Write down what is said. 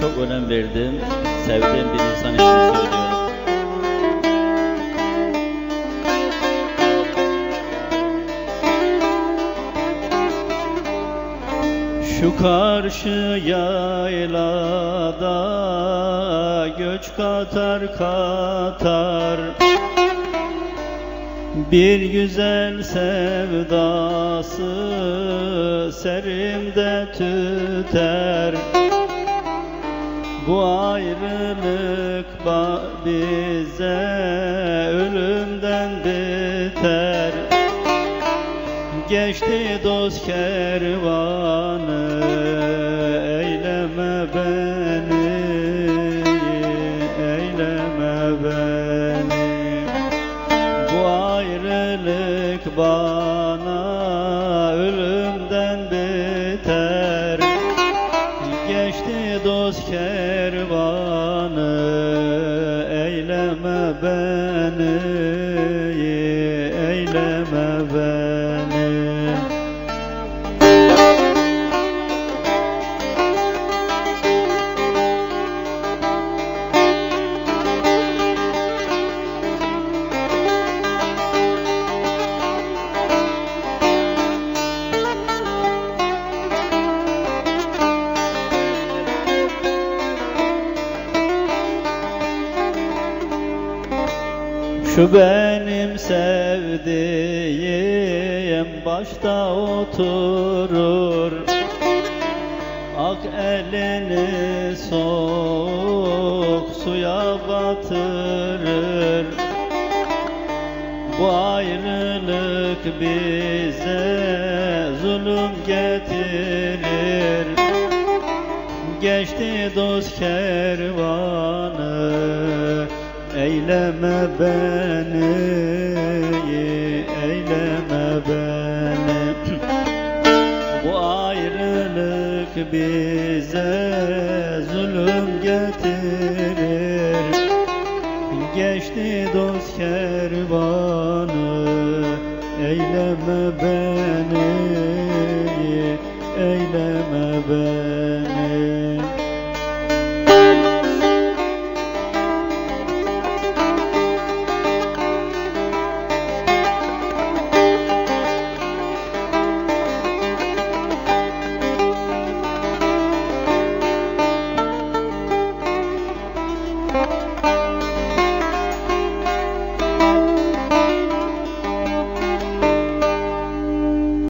çok önem verdiğim, sevdiğim bir insan için söylüyorum. Şu karşı yaylada göç katar katar Bir güzel sevdası serimde tüter Bu ayrılık bize ölümden biter Geçti dost kervanı Eyleme beni Eyleme beni. Bu ayrılık bana Ölümden beter. Geçti dost kervanı Eyleme Şu benim sevdiğim başta oturur. Ak elini soğuk suya batırır. Bu ayrılık bize zulüm getirir. Geçti dost kervanı Eyleme beni Eyleme beni. Bu ayrılık bize zulüm getirir. Geçti dost kervanı Eyleme beni Eyleme beni